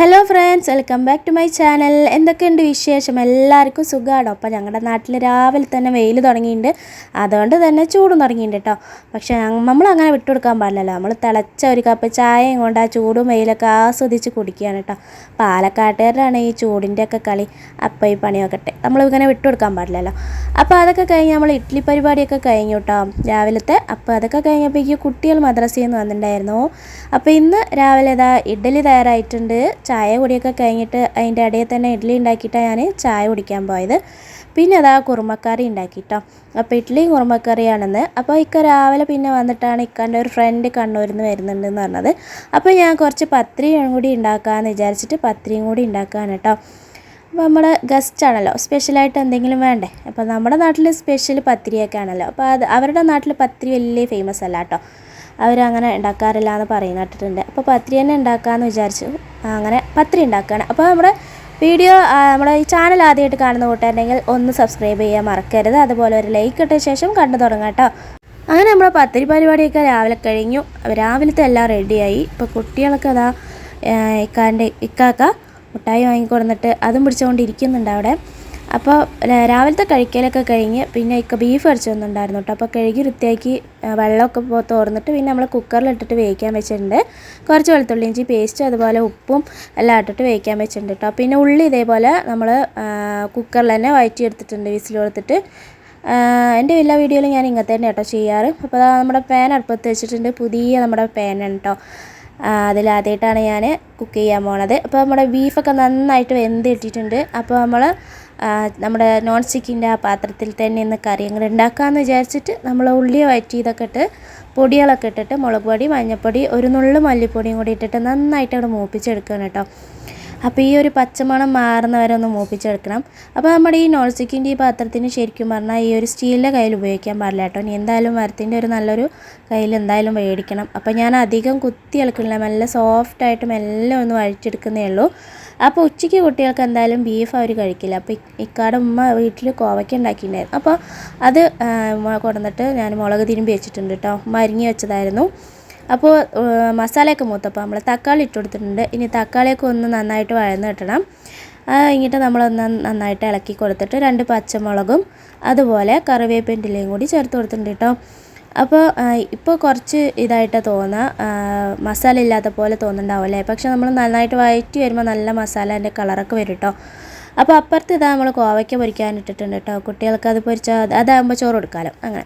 Hello friends welcome back to my channel എന്തൊക്കെയുണ്ട് വിശേഷം? എല്ലാവർക്കും സുഖമാണോ അപ്പോൾ ഞങ്ങളുടെ നാട്ടിൽ രാവിലെ തന്നെ വെയിൽ തുടങ്ങിയിട്ടുണ്ട് അതുകൊണ്ട് തന്നെ ചൂടും തുടങ്ങിയിട്ടുണ്ട് കേട്ടോ പക്ഷേ നമ്മൾ അങ്ങനെ വിട്ടുകൊടുക്കാൻ പാടില്ലല്ലോ. നമ്മൾ തിളച്ച ഒരു കപ്പ് ചായയും കൊണ്ട് ആ ചൂടും വെയിലൊക്കെ ആസ്വദിച്ച് കുടിക്കുകയാണ് കേട്ടോ പാലക്കാട്ടുകാരാണ് ഈ ചൂടിന്റെ ഒക്കെ കളി. അപ്പോൾ ഈ പണിയൊക്കെ ഇങ്ങനെ വിട്ടുകൊടുക്കാൻ പാടില്ലല്ലോ. അപ്പോൾ അതൊക്കെ കഴിഞ്ഞ് നമ്മൾ ഇഡ്ഡലി പരിപാടിയൊക്കെ കഴിഞ്ഞു കേട്ടോ രാവിലത്തെ. അപ്പോൾ അതൊക്കെ കഴിഞ്ഞപ്പോഴേക്ക് കുട്ടികൾ മദ്രസയിൽ നിന്ന് വന്നിട്ടുണ്ടായിരുന്നു അപ്പോൾ ഇന്ന് രാവിലെ ഇതാ ഇഡ്ഡലി തയ്യാറായിട്ടുണ്ട്. ചായ കുടിയൊക്കെ കഴിഞ്ഞിട്ട് അതിന്റെ ഇടയിൽ തന്നെ ഇഡ്ഡലി ഉണ്ടാക്കിയിട്ടാണ് ഞാൻ ചായ കുടിക്കാൻ പോയത്. പിന്നെ അതാ കുറുമക്കറി ഉണ്ടാക്കിട്ടോ. അപ്പോൾ ഇഡ്ഡലിയും കുറുമക്കറിയാണെന്ന്. അപ്പോൾ ഇക്ക രാവിലെ പിന്നെ വന്നിട്ടാണ് ഇക്കാന്റെ ഒരു ഫ്രണ്ട് കണ്ണൂരിൽ നിന്ന് വരുന്നുണ്ടെന്ന് പറഞ്ഞത്. അപ്പോൾ ഞാൻ കുറച്ച് പത്രിയും കൂടി ഉണ്ടാക്കാമെന്ന് വിചാരിച്ചിട്ട് പത്രിയും കൂടി ഉണ്ടാക്കുകയാണ് കേട്ടോ. അപ്പോൾ നമ്മൾ ഗസ്റ്റ് ആണല്ലോ. സ്പെഷ്യലായിട്ട് എന്തെങ്കിലും വേണ്ടേ? അപ്പോൾ നമ്മുടെ നാട്ടിൽ സ്പെഷ്യൽ പത്തിരിയൊക്കെ ആണല്ലോ. അപ്പോൾ അത് അവരുടെ നാട്ടിൽ പത്തിരി വലിയ ഫേമസ് അല്ല കേട്ടോ. അവരങ്ങനെ ഉണ്ടാക്കാറില്ല എന്ന് പറയുന്ന കേട്ടിട്ടുണ്ട്. അപ്പോൾ പത്രി തന്നെ ഉണ്ടാക്കാമെന്ന് വിചാരിച്ചു. അങ്ങനെ പത്രി ഉണ്ടാക്കുകയാണ് അപ്പോൾ നമ്മുടെ വീഡിയോ നമ്മുടെ ഈ ചാനൽ ആദ്യമായിട്ട് കാണുന്ന കൂട്ടുകാരുണ്ടെങ്കിൽ ഒന്ന് സബ്സ്ക്രൈബ് ചെയ്യാൻ മറക്കരുത്. അതുപോലെ ഒരു ലൈക്ക് ഇട്ട ശേഷം കണ്ടു തുടങ്ങാം കേട്ടോ. അങ്ങനെ നമ്മുടെ പത്തിരി പരിപാടിയൊക്കെ രാവിലെ കഴിഞ്ഞു. രാവിലത്തെ എല്ലാം റെഡിയായി ഇപ്പോൾ കുട്ടികളൊക്കെ അതാ ഇക്കാന്റെ ഇക്കാക്ക മുട്ടായി വാങ്ങിക്കൊടുന്നിട്ട് അതും പിടിച്ചുകൊണ്ടിരിക്കുന്നുണ്ട് അവിടെ. അപ്പോൾ രാവിലത്തെ കഴിക്കലൊക്കെ കഴിഞ്ഞ് പിന്നെ ഇക്ക ബീഫ് അടിച്ചു വന്നിട്ടുണ്ടായിരുന്നു കേട്ടോ. അപ്പോൾ കഴുകി വൃത്തിയാക്കി വെള്ളമൊക്കെ തോർന്നിട്ട് പിന്നെ നമ്മൾ കുക്കറിലിട്ടിട്ട് വേവിക്കാൻ വെച്ചിട്ടുണ്ട്. കുറച്ച് വെളുത്തുള്ളി ഇഞ്ചി പേസ്റ്റും അതുപോലെ ഉപ്പും എല്ലാം ഇട്ടിട്ട് വേവിക്കാൻ വെച്ചിട്ടുണ്ട് കേട്ടോ. പിന്നെ ഉള്ളി ഇതേപോലെ നമ്മൾ കുക്കറിൽ തന്നെ വഴറ്റി എടുത്തിട്ടുണ്ട് വിസിൽ കൊടുത്തിട്ട് എന്റെ എല്ലാ വീഡിയോയിലും ഞാൻ ഇങ്ങനത്തെ തന്നെ കേട്ടോ ചെയ്യാറ്. അപ്പോൾ നമ്മുടെ പാൻ അടുപ്പത്ത് വെച്ചിട്ടുണ്ട്. പുതിയ നമ്മുടെ പാനാണ് കേട്ടോ. അതിലാദ്യമായിട്ടാണ് ഞാൻ കുക്ക് ചെയ്യാൻ പോണത്. അപ്പോൾ നമ്മുടെ ബീഫൊക്കെ നന്നായിട്ട് വെന്ത് ഇട്ടിട്ടുണ്ട് അപ്പോൾ നമ്മൾ നമ്മുടെ നോൺ സ്റ്റിക്കിന്റെ ആ പാത്രത്തിൽ തന്നെ ഇന്ന് കറിയങ്ങൾ ഉണ്ടാക്കാമെന്ന് വിചാരിച്ചിട്ട് നമ്മൾ ഉള്ളി വയറ്റി ഇതൊക്കെ ഇട്ട് പൊടികളൊക്കെ ഇട്ടിട്ട് മുളക് പൊടി മഞ്ഞൾപ്പൊടി ഒരു നുള്ളു മല്ലിപ്പൊടിയും കൂടി ഇട്ടിട്ട് നന്നായിട്ട് അവിടെ മൂപ്പിച്ചെടുക്കണം കേട്ടോ. അപ്പോൾ ഈ ഒരു പച്ചമണം മാറുന്ന വരെ ഒന്ന് മൂപ്പിച്ചെടുക്കണം. അപ്പോൾ നമ്മുടെ ഈ നോൺ സ്റ്റിക്കിന്റെ ഈ പാത്രത്തിന് ശരിക്കും പറഞ്ഞാൽ ഈ ഒരു സ്റ്റീലിന്റെ കയ്യിൽ ഉപയോഗിക്കാൻ പാടില്ല കേട്ടോ. ഇനി എന്തായാലും മരത്തിന്റെ ഒരു നല്ലൊരു കയ്യിൽ എന്തായാലും മേടിക്കണം. അപ്പോൾ ഞാൻ അധികം കുത്തി ഇളക്കണില്ല നല്ല സോഫ്റ്റായിട്ട് മെല്ലെ ഒന്ന് വഴിച്ചെടുക്കുന്നേ ഉള്ളൂ. അപ്പോൾ ഉച്ചയ്ക്ക് കുട്ടികൾക്ക് എന്തായാലും ബീഫ് അവർ കഴിക്കില്ല. അപ്പോൾ ഇക്കാടെ ഉമ്മ വീട്ടിൽ കോവയ്ക്ക ഉണ്ടാക്കിയിട്ടുണ്ടായിരുന്നു. അപ്പോൾ അത് കൊണ്ടുവന്നിട്ട് ഞാൻ മുളക് തിരുമ്പി വെച്ചിട്ടുണ്ട് കേട്ടോ. മരിങ്ങി വെച്ചതായിരുന്നു. അപ്പോൾ മസാലയൊക്കെ മൂത്തപ്പോൾ നമ്മൾ തക്കാളി ഇട്ട് കൊടുത്തിട്ടുണ്ട്. ഇനി തക്കാളിയൊക്കെ ഒന്ന് നന്നായിട്ട് വഴന്ന് കിട്ടണം. ഇങ്ങിട്ട് നമ്മളൊന്ന് നന്നായിട്ട് ഇളക്കി കൊടുത്തിട്ട് രണ്ട് പച്ചമുളകും അതുപോലെ കറിവേപ്പിന്റെലയും കൂടി ചേർത്ത് കൊടുത്തിട്ടുണ്ട് കേട്ടോ അപ്പോൾ ഇപ്പോൾ കുറച്ച് ഇതായിട്ട് തോന്നുക മസാല ഇല്ലാത്ത പോലെ തോന്നുന്നുണ്ടാവില്ലേ പക്ഷെ നമ്മൾ നന്നായിട്ട് വഴറ്റി വരുമ്പോൾ നല്ല മസാലേന്റെ കളറൊക്കെ വരും കേട്ടോ അപ്പോൾ അപ്പുറത്ത് ഇതാ നമ്മൾ കോവയ്ക്ക പൊരിക്കാൻ ഇട്ടിട്ടുണ്ട് കേട്ടോ കുട്ടികൾക്ക് അത് പൊരിച്ചാൽ അതാകുമ്പോൾ ചോറ് കൊടുക്കാമല്ലോ അങ്ങനെ.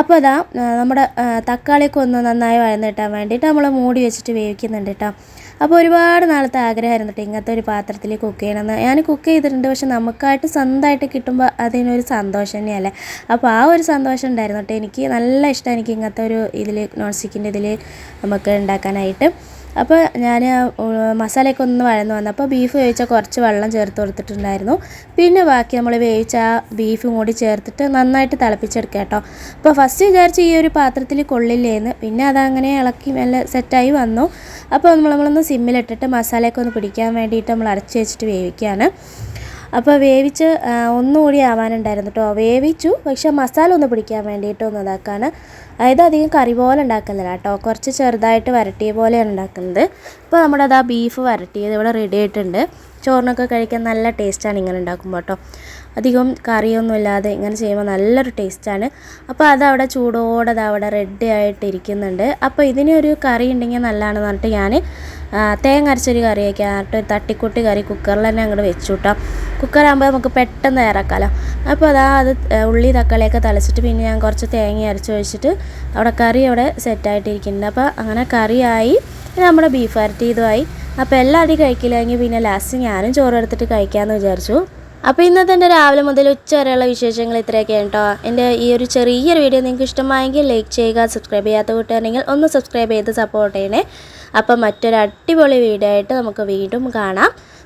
അപ്പോൾ അതാ നമ്മുടെ തക്കാളിയൊക്കെ ഒന്ന് നന്നായി വഴന്ന് കിട്ടാൻ വേണ്ടിയിട്ട് നമ്മൾ മൂടി വെച്ചിട്ട് വേവിക്കുന്നുണ്ട് കേട്ടോ അപ്പോൾ ഒരുപാട് നാളത്തെ ആഗ്രഹമായിരുന്നു കേട്ടോ ഇങ്ങനത്തെ ഒരു പാത്രത്തിൽ കുക്ക് ചെയ്യണമെന്ന് ഞാൻ കുക്ക് ചെയ്തിട്ടുണ്ട് പക്ഷെ നമുക്കായിട്ട് സ്വന്തമായിട്ട് കിട്ടുമ്പോൾ അതിനൊരു സന്തോഷം തന്നെയല്ലേ? അപ്പോൾ ആ ഒരു സന്തോഷം ഉണ്ടായിരുന്നു കേട്ടോ എനിക്ക് നല്ല ഇഷ്ടമാണ് എനിക്ക് ഇങ്ങനത്തെ ഒരു ഇതിൽ നോൺ സ്റ്റിക്കിന്റെ ഇതിൽ നമുക്ക് ഉണ്ടാക്കാനായിട്ട്. അപ്പോൾ ഞാൻ മസാലയൊക്കെ ഒന്ന് വഴന്ന് വന്നപ്പോൾ ബീഫ് വേവിച്ച കുറച്ച് വെള്ളം ചേർത്ത് കൊടുത്തിട്ടുണ്ടായിരുന്നു. പിന്നെ ബാക്കി നമ്മൾ വേവിച്ച ആ ബീഫും കൂടി ചേർത്തിട്ട് നന്നായിട്ട് തിളപ്പിച്ചെടുക്കുക കേട്ടോ. അപ്പോൾ ഫസ്റ്റ് വിചാരിച്ച് ഈ ഒരു പാത്രത്തിൽ കൊള്ളില്ലേന്ന്. പിന്നെ അതങ്ങനെ ഇളക്കി നല്ല സെറ്റായി വന്നു. അപ്പോൾ നമ്മൾ നമ്മളൊന്ന് സിമ്മിലിട്ടിട്ട് മസാലയൊക്കെ ഒന്ന് പിടിക്കാൻ വേണ്ടിയിട്ട് നമ്മൾ അടച്ചു വെച്ചിട്ട് വേവിക്കുകയാണ് അപ്പോൾ വേവിച്ച് ഒന്നുകൂടി ആവാനുണ്ടായിരുന്നു കേട്ടോ. വേവിച്ചു പക്ഷെ മസാല ഒന്ന് പിടിക്കാൻ വേണ്ടിയിട്ട് ഒന്ന് ഇതാക്കാണ്. അതായത് അധികം കറി പോലെ ഉണ്ടാക്കുന്നില്ല കേട്ടോ. കുറച്ച് ചെറുതായിട്ട് വരട്ടിയ പോലെയാണ് ഉണ്ടാക്കുന്നത്. ഇപ്പോൾ നമ്മുടെ അതാ ബീഫ് വരട്ടിയത് ഇവിടെ റെഡി ആയിട്ടുണ്ട്. ചോറിനൊക്കെ കഴിക്കാൻ നല്ല ടേസ്റ്റാണ് ഇങ്ങനെ ഉണ്ടാക്കുമ്പോൾ കേട്ടോ. അധികം കറിയൊന്നും ഇല്ലാതെ ഇങ്ങനെ ചെയ്യുമ്പോൾ നല്ലൊരു ടേസ്റ്റാണ് അപ്പോൾ അതവിടെ ചൂടോടെ അവിടെ റെഡി ആയിട്ട് ഇരിക്കുന്നുണ്ട്. അപ്പോൾ ഇതിനൊരു കറി ഉണ്ടെങ്കിൽ നല്ലതാണെന്ന് പറഞ്ഞിട്ട് ഞാൻ തേങ്ങ അരച്ചൊരു കറിയൊക്കെ ആയിട്ട് തട്ടിക്കൂട്ടി കറി കുക്കറിൽ തന്നെ അങ്ങോട്ട് വെച്ചു കേട്ടോ. കുക്കറാകുമ്പോൾ നമുക്ക് പെട്ടെന്ന് തയ്യാറാക്കാമല്ലോ അപ്പോൾ അതാ അത് ഉള്ളി തക്കാളിയൊക്കെ തളിച്ചിട്ട് പിന്നെ ഞാൻ കുറച്ച് തേങ്ങ അരച്ച് ഒഴിച്ചിട്ട് അവിടെ കറി അവിടെ സെറ്റായിട്ടിരിക്കുന്നുണ്ട്. അപ്പോൾ അങ്ങനെ കറിയായി. നമ്മുടെ ബീഫ് അരട്ടി ഇതുമായി. അപ്പോൾ എല്ലാം എല്ലാവരും കഴിക്കില്ലെങ്കിൽ പിന്നെ ലാസ്റ്റ് ഞാനും ചോറ് എടുത്തിട്ട് കഴിക്കാമെന്ന് വിചാരിച്ചു. അപ്പോൾ ഇന്നത്തെ എന്റെ രാവിലെ മുതൽ ഉച്ച വരെയുള്ള വിശേഷങ്ങൾ ഇത്രയൊക്കെയാണ് കേട്ടോ. എന്റെ ഈ ഒരു ചെറിയൊരു വീഡിയോ നിങ്ങൾക്ക് ഇഷ്ടമായെങ്കിൽ ലൈക്ക് ചെയ്യുക സബ്സ്ക്രൈബ് ചെയ്യാത്ത കൂട്ടുകാരെങ്കിൽ ഒന്ന് സബ്സ്ക്രൈബ് ചെയ്ത് സപ്പോർട്ട് ചെയ്യണേ. അപ്പോൾ മറ്റൊരു അടിപൊളി വീഡിയോ ആയിട്ട് നമുക്ക് വീണ്ടും കാണാം.